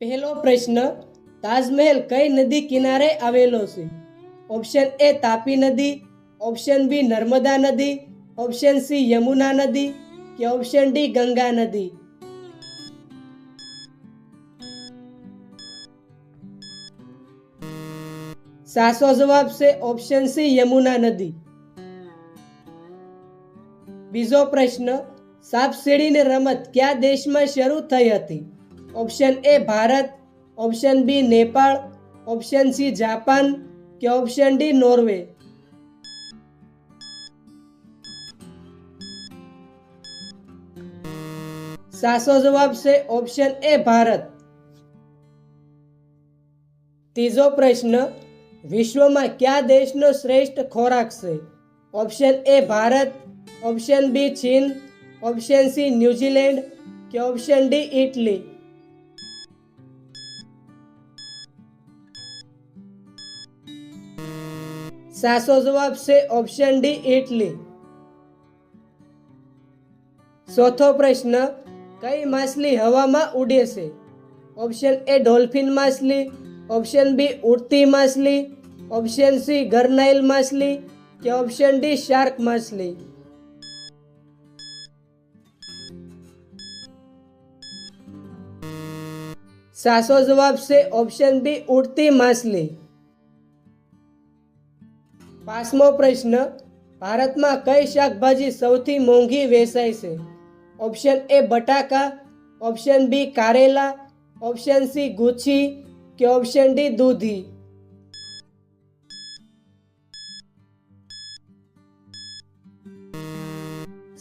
પહેલો પ્રશ્ન, તાજમહેલ કઈ નદી કિનારે આવેલો છે? ઓપ્શન એ તાપી નદી. ઓપ્શન બી નર્મદા નદી. ઓપ્શન સી યમુના નદી કે ઓપ્શન ડી ગંગા નદી? સાચો જવાબ છે ઓપ્શન સી યમુના નદી. બીજો પ્રશ્ન સાપસીડીની રમત કયા દેશમાં શરૂ થઈ હતી? Option A Bharat, option B Nepal, option C Japan કે ઓપ્શન ડી નોર્વે. સાચો જવાબ છે ઓપ્શન એ ભારત. ત્રીજો પ્રશ્ન, વિશ્વમાં કયા દેશનો શ્રેષ્ઠ ખોરાક છે? Option A Bharat, option B ચીન, ઓપ્શન સી ન્યુઝીલેન્ડ કે ઓપ્શન ડી ઇટલી? સાચો જવાબ છે ઓપ્શન ડી ઇટલી ચોથો પ્રશ્ન, કઈ માછલી હવામાં ઉડે છે? ઓપ્શન એ ડોલ્ફિન માછલી. ઓપ્શન બી ઉડતી માછલી. ઓપ્શન સી ગરનાઇલ માછલી. કે ઓપ્શન ડી શાર્ક માછલી? સાચો જવાબ છે ઓપ્શન બી ઉડતી માછલી. પાંચમો પ્રશ્ન, ભારતમાં કઈ શાકભાજી સૌથી મોંઘી વેચાય છે? ઓપ્શન એ બટાકા, ઓપ્શન બી કારેલા, ઓપ્શન સી ગુચ્છી કે ઓપ્શન ડી દૂધી.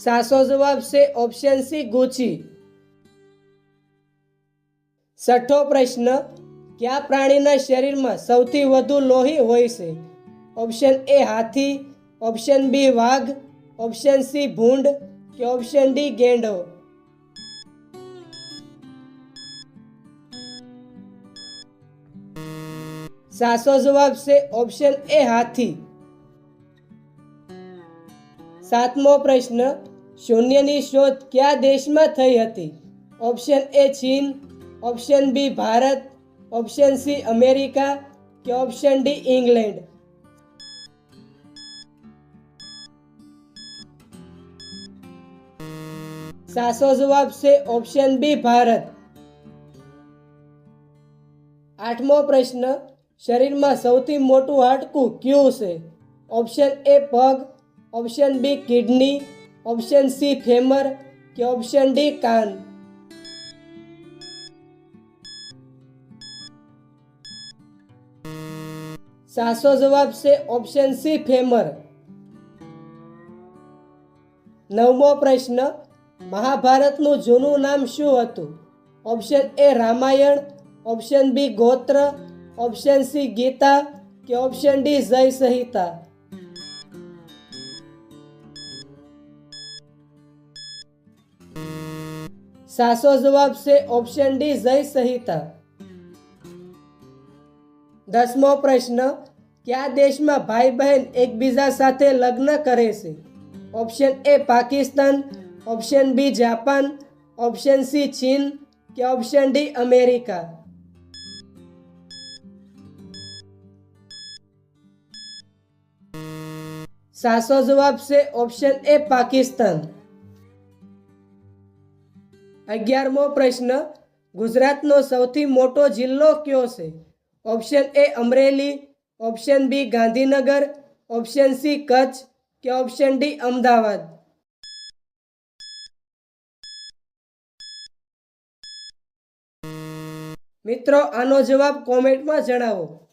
સાચો જવાબ છે ઓપ્શન સી ગુછી છઠ્ઠો પ્રશ્ન, કયા પ્રાણીના શરીરમાં સૌથી વધુ લોહી હોય છે? ઓપ્શન એ હાથી ઓપ્શન બી વાઘ ઓપ્શન સી ભૂંડ કે ઓપ્શન ડી ગેંડો? સાચો જવાબ છે ઓપ્શન એ હાથી. સાતમો પ્રશ્ન, શૂન્યની શોધ કયા દેશમાં થઈ હતી? ઓપ્શન એ ચીન option B Bharat option C America કે ઓપ્શન ડી ઇંગ્લેન્ડ? સાચો જવાબ છે ઓપ્શન બી ભારત. આઠમો પ્રશ્ન, શરીરમાં સૌથી મોટું હાડકું કયું છે? ઓપ્શન એ પગ. Option B kidney option C femur કે ઓપ્શન ડી કાન. સાચો જવાબ છે ઓપ્શન સી ફેમર નવમો પ્રશ્ન મહાભારતનું જૂનું નામ શું હતું? Option A Ramayana. Option B ગોત્ર. Option C Gita કે ઓપ્શન ડી જય સંહિતા? સાચો જવાબ છે ઓપ્શન ડી જય સંહિતા. દસમો પ્રશ્ન, કયા દેશમાં ભાઈ બહેન એકબીજા સાથે લગ્ન કરે છે? Option A Pakistan. Option B Japan option C ચીન કે ઓપ્શન ડી અમેરિકા સાચો જવાબ છે ઓપ્શન એ પાકિસ્તાન અગિયારમો પ્રશ્ન ગુજરાતનો સૌથી મોટો જિલ્લો કયો છે option A Amreli option B Gandhinagar option C Kutch કે ઓપ્શન ડી અમદાવાદ મિત્રો આનો જવાબ કોમેન્ટમાં જણાવો.